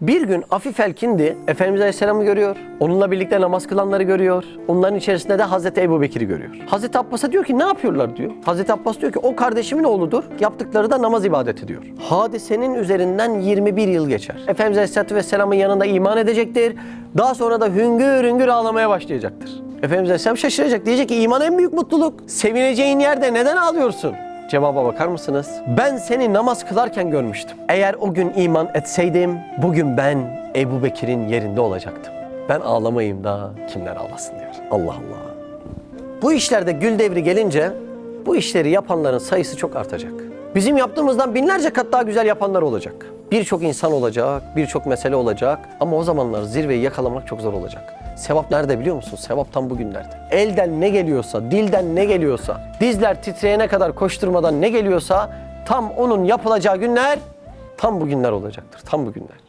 Bir gün Afif Elkindi Efendimiz Aleyhisselam'ı görüyor. Onunla birlikte namaz kılanları görüyor. Onların içerisinde de Hazreti Ebu Bekir'i görüyor. Hazreti Abbas'a diyor ki ne yapıyorlar diyor. Hazreti Abbas diyor ki o kardeşimin oğludur. Yaptıkları da namaz ibadeti diyor. Hadisenin üzerinden 21 yıl geçer. Efendimiz Aleyhisselatü Vesselam'ın yanında iman edecektir. Daha sonra da hüngür hüngür ağlamaya başlayacaktır. Efendimiz Aleyhisselam şaşıracak. Diyecek ki iman en büyük mutluluk. Sevineceğin yerde neden ağlıyorsun? Cevaba bakar mısınız? Ben seni namaz kılarken görmüştüm. Eğer o gün iman etseydim, bugün ben Ebu Bekir'in yerinde olacaktım. Ben ağlamayayım da kimler ağlasın diyor. Allah Allah. Bu işlerde gül devri gelince bu işleri yapanların sayısı çok artacak. Bizim yaptığımızdan binlerce kat daha güzel yapanlar olacak. Birçok insan olacak, birçok mesele olacak ama o zamanlar zirveyi yakalamak çok zor olacak. Sevap nerede biliyor musun? Sevap tam bugünlerde. Elden ne geliyorsa, dilden ne geliyorsa, dizler titreyene kadar koşturmadan ne geliyorsa tam onun yapılacağı günler tam bugünler olacaktır. Tam bugünler.